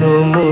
নমো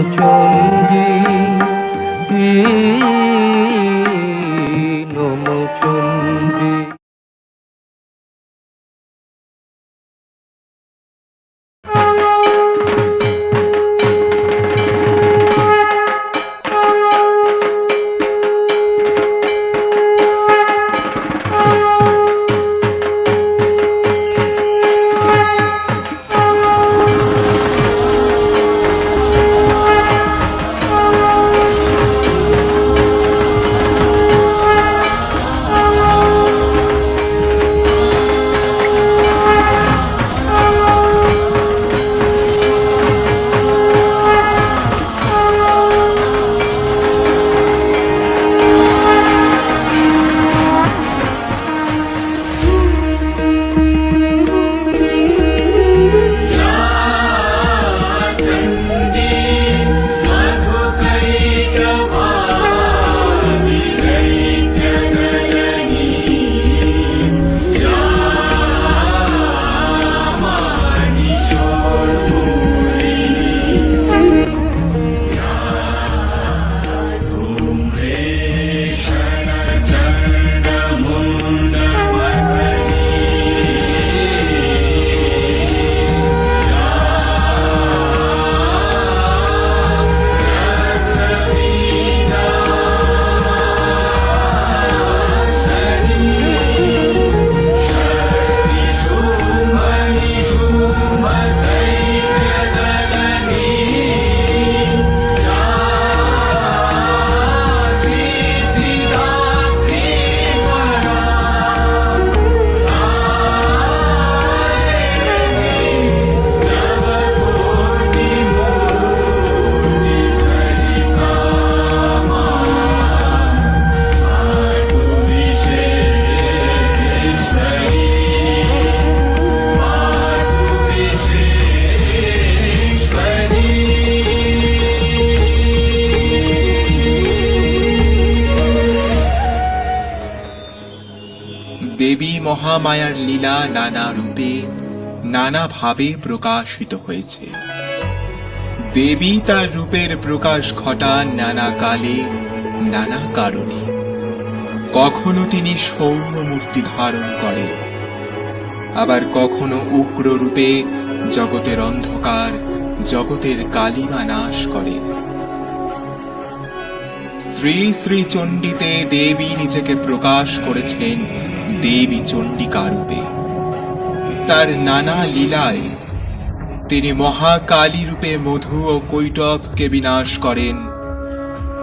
মহামায়ার লীলা নানা রূপে, নানা ভাবে প্রকাশিত হয়েছে। দেবী তার রূপের প্রকাশ ঘটান নানা কালে, নানা কারণে। কখনো তিনি সৌম্য মূর্তি ধারণ করেন। আবার কখনো উগ্র রূপে জগতের অন্ধকার, জগতের কালিমা নাশ করেন। শ্রী শ্রী চণ্ডীতে দেবী নিজেকে প্রকাশ করেছেন দেবী চণ্ডিকা রূপে। তার নানা লীলায় তিনি মহাকালী রূপে মধু ও কৈটবকে বিনাশ করেন।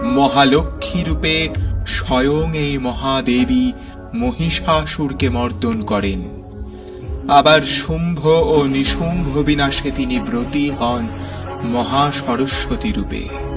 মহালক্ষ্মী রূপে স্বয়ং এই মহাদেবী মহিষাসুরকে মর্দন করেন। আবার শুম্ভ ও নিশুম্ভ বিনাশে তিনি ব্রতী হন মহাসরস্বতী রূপে।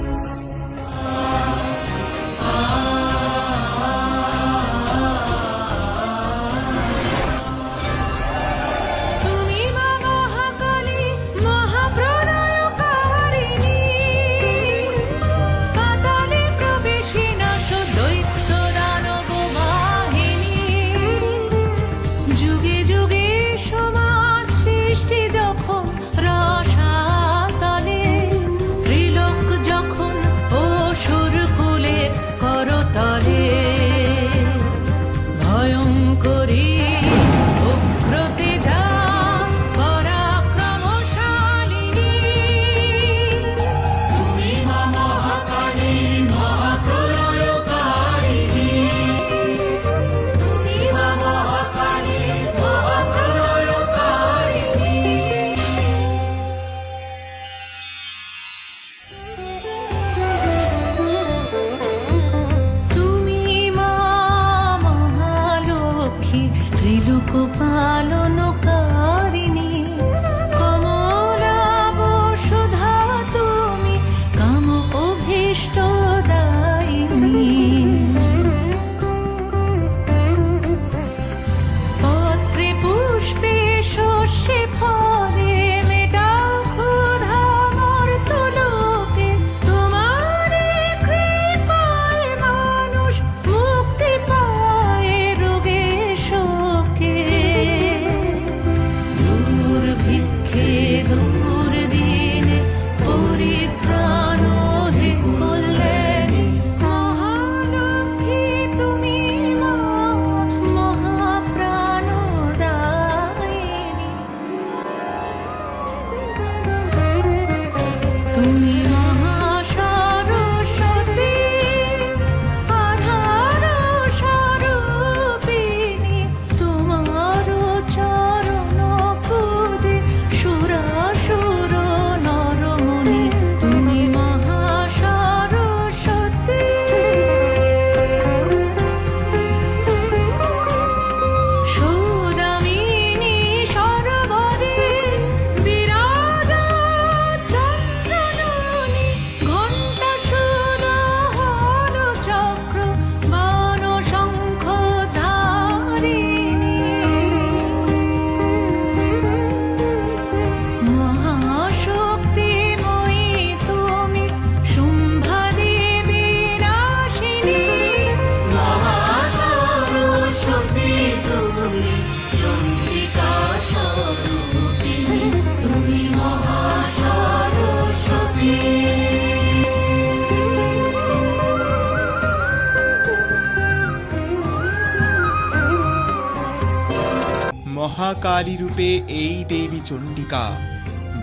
মহাকালী রূপে এই দেবী চণ্ডিকা।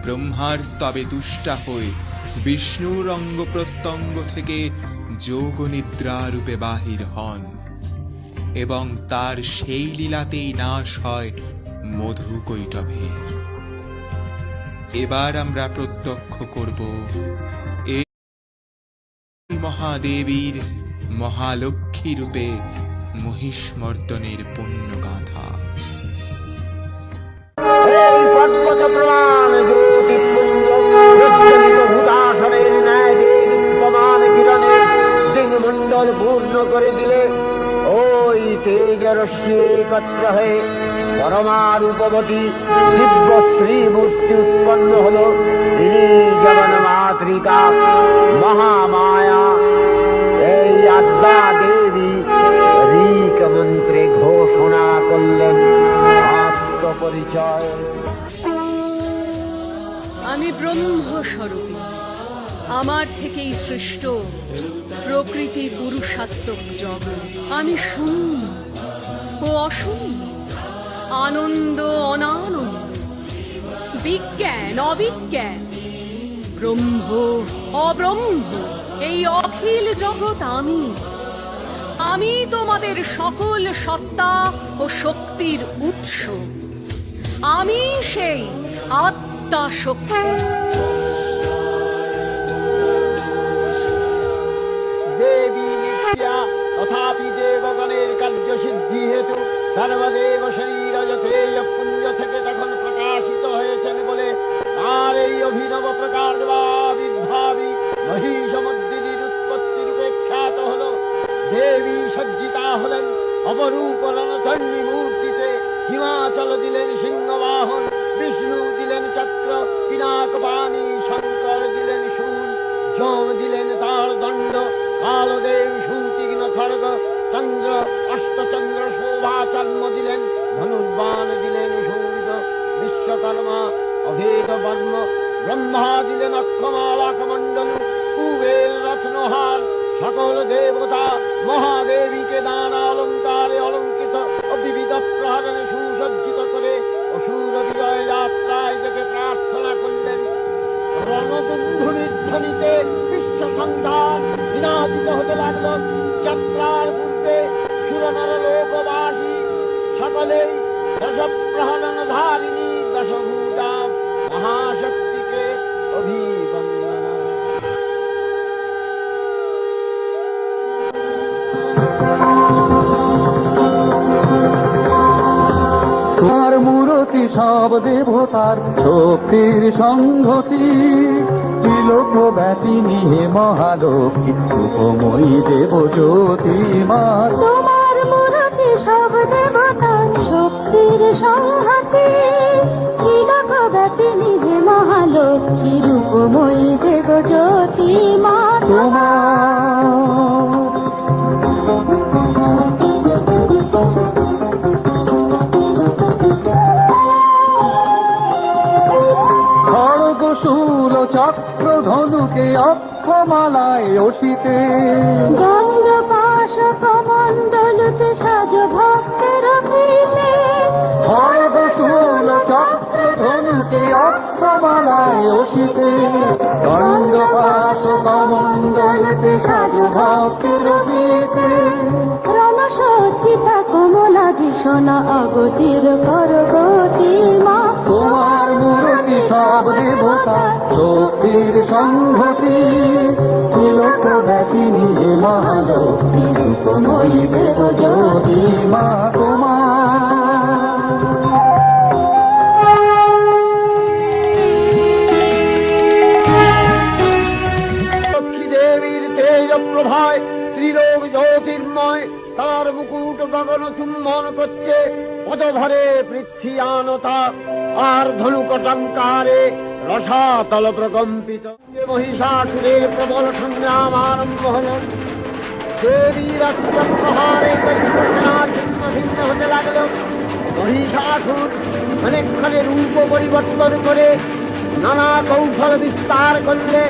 ব্রহ্মার স্তবে দুষ্টা হয়ে বিষ্ণুর অঙ্গ প্রত্যঙ্গ থেকে যোগ নিদ্রা রূপে বাহির হন। এবং তার সেই লীলাতেই নাশ হয় মধু কৈটভের এবার আমরা প্রত্যক্ষ করব এই মহাদেবীর মহালক্ষ্মী রূপে মহিষমর্দনের পুণ্যগাথা। এই পর্বত প্রমাণ জ্যোতিপুঞ্জ প্রজ্বলিত ভূতাসনের ন্যায় দেবী প্রমাণ কিরণে দিনমণ্ডল পূর্ণ করে দিলে, ওই তেজ রশ্মি একত্র হয়ে পরমারূপবতী দিব্য শ্রী উৎপন্ন হল। তিনি মহামায়া, এই আদ্যা আত্মপরিচয় আমি ব্রহ্মস্বরূপী। আমার থেকেই সৃষ্ট প্রকৃতি পুরুষাত্মক জগৎ আমি শূন্য ও অশূন্য, আনন্দ অনানন্দ, বিজ্ঞান অবিজ্ঞান, ব্রহ্ম অব্রহ্ম, এই অখিল জগৎ আমি। আমি তোমাদের সকল সত্তা ও শক্তির উৎস। আমি সেই আত্মা শক্তি দেবী নিত্যা তথাপি দেবগণের কার্য সিদ্ধি হেতু সর্বদেব শরীর যথেয় পুঞ্জ থেকে তখন প্রকাশিত হয়েছেন বলে আর এই অভিনব প্রকার বা বিদ্ভাবী মহিষমদ্দিনীর উৎপত্তি রূপে খ্যাত হল। দেবী সজ্জিতা হলেন অপরূপ রণচণ্ডী মূর্তিতে। হিমাচল দিলেন সিংহবাহন, বিষ্ণু দিলেন চক্র, পিনাক পানি শঙ্কর দিলেন শূল যম দিলেন তার দণ্ড কালদেব সুতীক্ষ্ণ খড়গ, চন্দ্র, অষ্টচন্দ্র শোভা চর্ম দিলেন, ধনুর্বাণ দিলেন সূর্য, বিশ্বকর্মা, অভেদ বর্ম, ব্রহ্মা দিলেন অক্ষমালা কমণ্ডল কুবের রত্নহার, সকল দেবতা মহাদেবীকে দান অলঙ্কারে অলঙ্কৃত বিবিধ প্রহরণে যাত্রায় দেখে প্রার্থনা করলেন। রণদুন্ধুনির ধ্বনিতে বিশ্ব সন্ধান বিনাদিত হতে লাগল। যাত্রার পূর্বে সুরনার লোকবাসী সকলেই সব দেবতার শক্তির সংহতি। ত্রিলোক ব্যাপিনী হে মহালক্ষ্মী রূপময়ী দেব জ্যোতি মা। তোমার মূরতি সব দেবতার শক্তির সংহতি। ত্রিলোক ব্যাপিনী হে মহালক্ষ্মী রূপময়ী দেব জ্যোতি মা। তোমার চক্র ধনুকে অক্ষমালায় অসিতে গঙ্গ পাশ কমণ্ডলতে সাজ ভক্তের খড়গ চক্র ধনুকে অক্ষমালায় অসিতে দণ্ড পাশ কমণ্ডলতে সাজ ভক্তের ভীতে রণসজ্জিতা কমলা ভীষণ অগতির করগতি মা। তোমার মূর্তি সব দেবতা শক্তির সংহতি হে মহালক্ষ্মী দেব মা তার মুকুট গগন চুম্বন করছে পদভরে পৃথিয়ানতা আর ধনুকটঙ্কারে রসাতল প্রকম্পিত মহিষাসুরের প্রবল সংগ্রাম আরম্ভ হল। দৈত্যসেনা ছিন্ন ভিন্ন হতে লাগল। মহিষাসুর অনেকক্ষণে রূপ পরিবর্তন করে নানা কৌশল বিস্তার করলে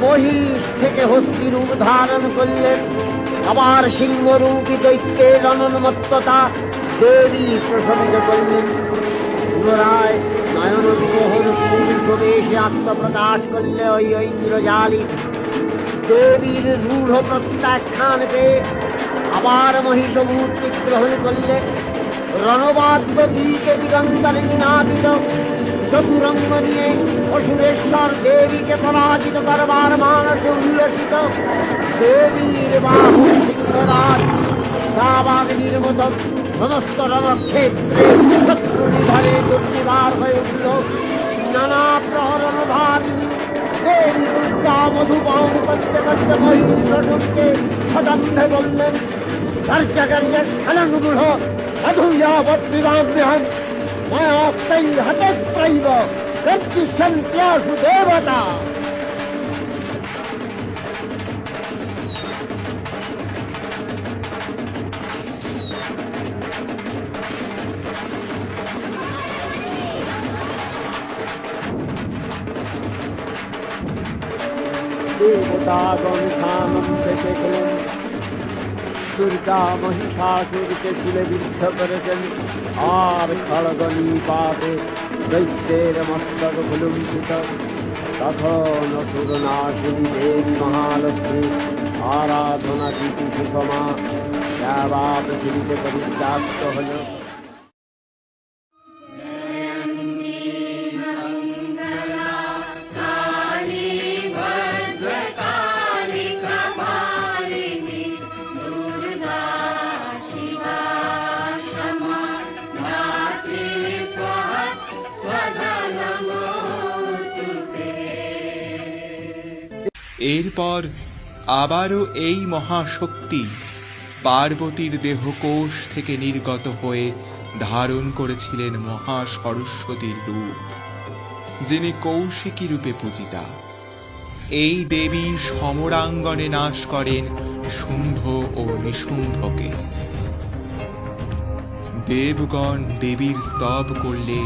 মহিষ থেকে হস্তি রূপ ধারণ করলেন আবার সিংহ রূপী দৈত্যের অনন্মত্ততা দেবী প্রশমিত করলেন। পুনরায় নয়ন বিমোহন পূর্ববেশে আত্মপ্রকাশ করলে ওই ঐন্দ্রজালী। দেবীর রূঢ় প্রত্যাখ্যান পেয়ে আবার মহিষ মূর্তি গ্রহণ করলে রণবাদ্য গীতে দিগন্তরে নিনাদিত চতুরঙ্গ নিয়ে অসুরেশ্বর দেবীকে পরাজিত করবার মানসে উল্লসিত। দেবীর বাহু সিংহরাজ শাহবাগিনীর মতো সমস্ত রণক্ষেত্রে নিধারে দুর্নিবার হয়ে উঠল। নানা দেবী দুর্গা মধুবাম করতে করতে মহিন্দ্রকে সদম্ভে বললেন স্থানগুলো মধুয়াবদ্বিরাম্যহন ময়াস্তৈ হতস্ত্রৈব প্রত্যুষন্ত্যাসু দেবতা। सागंस्थानं प्रतिकुलं दुर्गा महिषासुरचकुलविद्धपरचन् आर्खड्गनीपाते दैत्यैरमस्तकफुलं सुत तथो न सुरनाशिनी देवी महालक्ष्मी, आराधना की सुषमा या वा पृथिवी से परिव्याप्त हो এরপর আবারও এই মহাশক্তি পার্বতীর দেহকোষ থেকে নির্গত হয়ে ধারণ করেছিলেন মহা সরস্বতীর রূপ, যিনি কৌশিকী রূপে পূজিতা। এই দেবী সমরাঙ্গনে নাশ করেন শুম্ভ ও নিশুম্ভকে। দেবগণ দেবীর স্তব করলে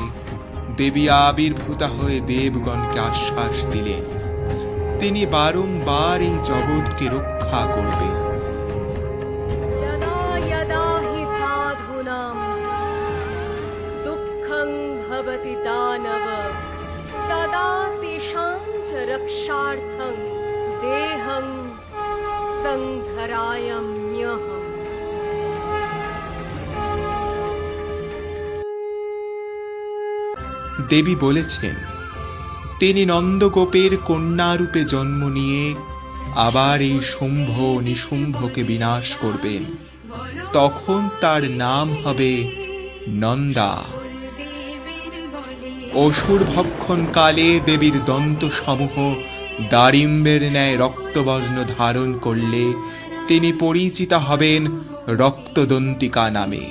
দেবী আবির্ভূতা হয়ে দেবগণকে আশ্বাস দিলেন। তিনি বারংবার এই জগৎকে রক্ষা করবে। ভবতি দানব তদা তেষাং রক্ষার্থং দেহং সংধরায়ম্যহম দেবী বলেছেন তিনি নন্দগোপের কন্যারূপে জন্ম নিয়ে আবার এই শুম্ভ নিশুম্ভকে বিনাশ করবেন। তখন তার নাম হবে নন্দা। অসুর ভক্ষণ কালে দেবীর দন্ত সমূহ দারিম্বের ন্যায় রক্তবর্ণ ধারণ করলে তিনি পরিচিতা হবেন রক্তদন্তিকা নামে।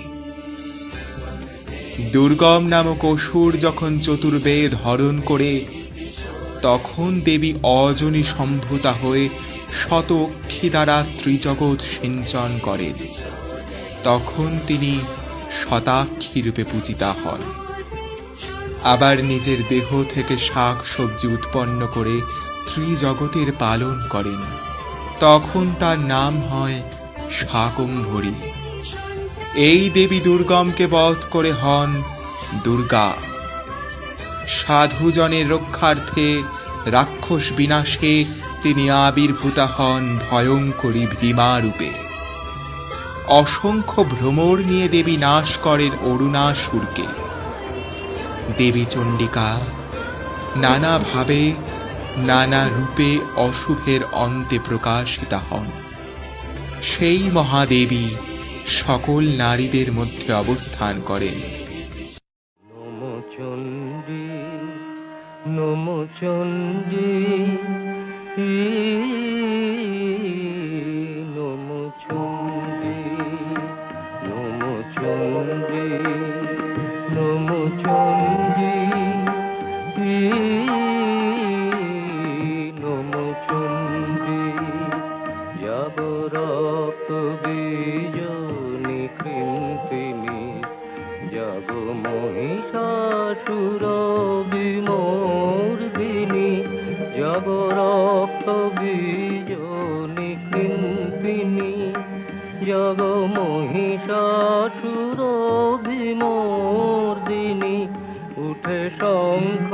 দুর্গম নামক অসুর যখন চতুর্বেদ হরণ করে তখন দেবী অজনী সম্ভূতা হয়ে শতক্ষী দ্বারা ত্রিজগৎ সিঞ্চন করেন। তখন তিনি শতাক্ষী রূপে পূজিতা হন। আবার নিজের দেহ থেকে শাক সবজি উৎপন্ন করে ত্রিজগতের পালন করেন। তখন তার নাম হয় শাকম্ভরী। এই দেবী দুর্গমকে বধ করে হন দুর্গা। সাধুজনের রক্ষার্থে রাক্ষস বিনাশে তিনি আবির্ভূতা হন ভয়ঙ্করী ভীমা রূপে অসংখ্য ভ্রমর নিয়ে দেবী নাশ করেন অরুণাসুরকে। দেবী চণ্ডিকা নানাভাবে নানা রূপে অশুভের অন্তে প্রকাশিতা হন। সেই মহাদেবী সকল নারীদের মধ্যে অবস্থান করেন। শঙ্খ